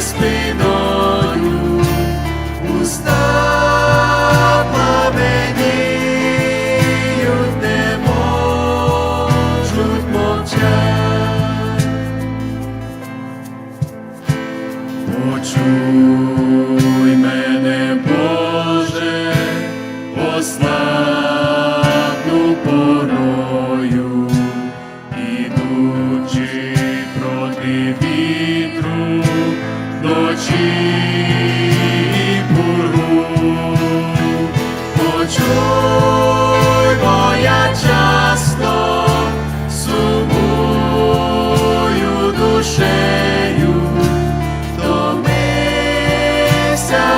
лежить уста пламеніють, не можуть мовчать. Почуй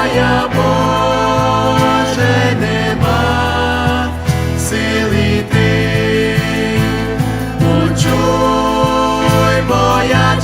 я, Боже, нема сили йти. Почуй, я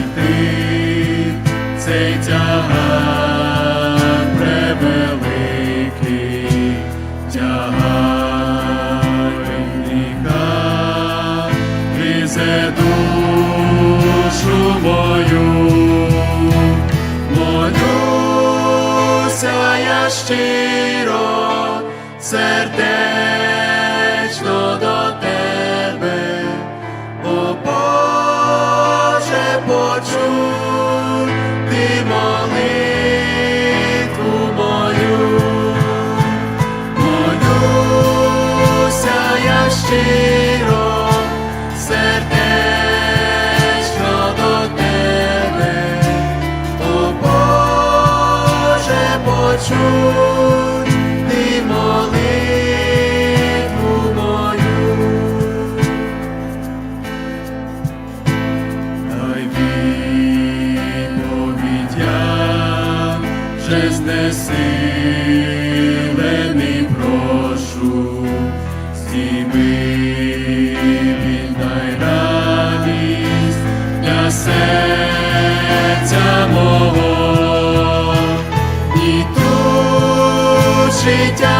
гніти цей тягар превеликий, тягар гріха, візе душу мою, молюся я щиро, сердечно щиро, сердечно до тебе, о Боже, почуй ти молитву мою. Дай відповідь прошу, радості ми, віддай радість для серця мого, і тут життя.